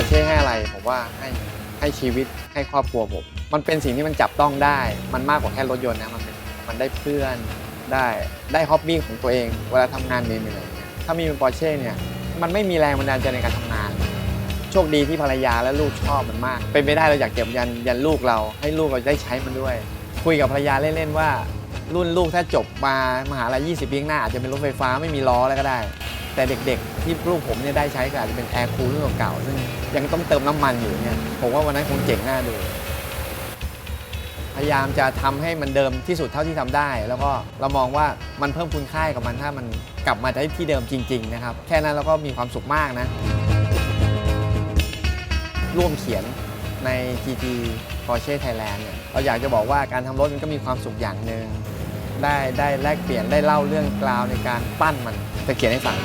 อเช่ให้อะไรผมว่าให้ให้ชีวิตให้ครอบครัวผม มันเป็นสิ่งที่มันจับต้องได้ มันมากกว่าแค่รถยนต์นะมันเป็นมันได้เพื่อนได้ได้ฮ็อบบี้ของตัวเอง เวลาทำงานเหนื่อยๆถ้ามีเป็นปอร์เช่เนี่ยมันไม่มีแรงบันดาลใจในการทำงาน โชคดีที่ภรรยาและลูกชอบมันมาก เป็นไปได้เราอยากเก็บยันยันลูกเรา ให้ลูกเราได้ใช้มันด้วย คุยกับภรรยาเล่นๆว่า รุ่นลูกถ้าจบมามหาลัย 20 ปีข้างหน้าอาจจะเป็นรถไฟฟ้าไม่มีล้อแล้วก็ได้ แต่เด็กๆ ที่ลูกผมเนี่ยได้ใช้ก็อาจจะเป็นแอร์คูลรุ่นเก่าๆซึ่งยังต้องเติมน้ำมันอยู่เนี่ยผมว่าวันนั้นคงเจ๋งหน้าดู พยายามจะทำให้มันเดิมที่สุดเท่าที่ทำได้ แล้วก็เรามองว่ามันเพิ่มคุณค่ากับมันถ้ามันกลับมาได้ที่เดิมจริง ๆ นะครับ แค่นั้นเราก็มีความสุขมากนะ ร่วมเขียนใน GT Porsche Thailand เนี่ยเราอยากจะบอกว่าการทำรถมันก็มีความสุขอย่างหนึ่ง ได้ได้แลกเปลี่ยนได้เล่าเรื่องกล่าวในการปั้นมันจะเขียนให้ฟัง